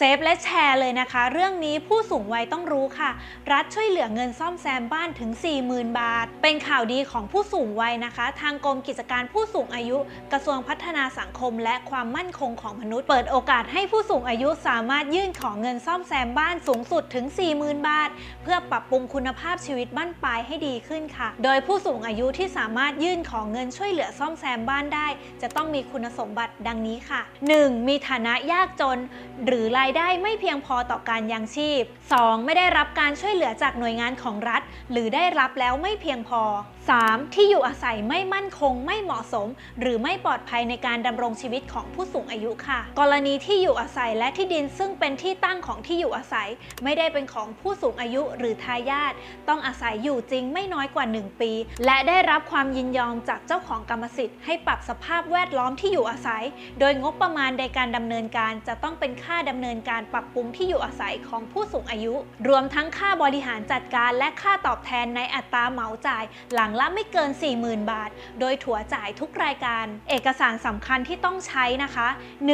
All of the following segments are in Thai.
เซฟและแชร์เลยนะคะ เรื่องนี้ผู้สูงวัยต้องรู้ค่ะ รัฐช่วยเหลือเงินซ่อมแซมบ้านถึง 40,000 บาท เป็นข่าวดีของผู้สูงวัยนะคะ ทางกรมกิจการผู้สูงอายุ กระทรวงพัฒนาสังคม และความมั่นคงของมนุษย์ เปิดโอกาสให้ผู้สูงอายุสามารถยื่นขอเงินซ่อมแซมบ้านสูงสุดถึง 40,000 บาท เพื่อปรับปรุงคุณภาพชีวิตบ้านปลายให้ดีขึ้นค่ะ โดยผู้สูงอายุที่สามารถยื่นขอเงินช่วยเหลือซ่อมแซมบ้านได้ จะต้องมีคุณสมบัติดังนี้ค่ะ 1. มีฐานะยากจน หรือรายได้ไม่เพียงพอต่อการยังชีพ 2. ไม่ได้รับการช่วยเหลือจากหน่วยงานของรัฐ หรือได้รับแล้วไม่เพียงพอ 3. ที่อยู่อาศัยไม่มั่นคงไม่เหมาะสม หรือไม่ปลอดภัยในการดำรงชีวิตของผู้สูงอายุค่ะ กรณีที่อยู่อาศัยและที่ดินซึ่งเป็นที่ตั้งของที่อยู่อาศัย ไม่ได้เป็นของผู้สูงอายุหรือทายาทต้องอาศัยอยู่จริงไม่น้อยกว่า 1 ปี และได้รับความยินยอมจากเจ้าของกรรมสิทธิ์ให้ปรับสภาพแวดล้อมที่อยู่อาศัย โดยงบประมาณในการดำเนินการจะต้องเป็นค่าดำเนินการปรับปรุงที่อยู่อาศัยของผู้สูงอายุ รวมทั้งค่าบริหารจัดการและค่าตอบแทนในอัตราเหมาจ่าย หลังละไม่เกิน 40,000 บาท โดยถัวจ่ายทุกรายการ เอกสารสำคัญที่ต้องใช้นะคะ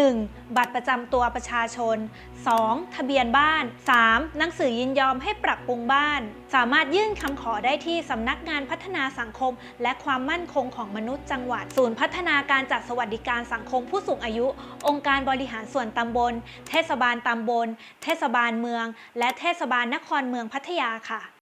1. บัตรประจำตัวประชาชน 2. ทะเบียนบ้าน 3. หนังสือยินยอมให้ปรับปรุงบ้าน สามารถยื่นคำขอได้ที่สำนักงานพัฒนาสังคม และความมั่นคงของมนุษย์จังหวัด ศูนย์พัฒนาการจัดสวัสดิการสังคมผู้สูงอายุ องค์การบริหารส่วนตำบล เทศบาลาลตำบล เทศบาลเมือง และเทศบาลนครเมืองพัทยาค่ะ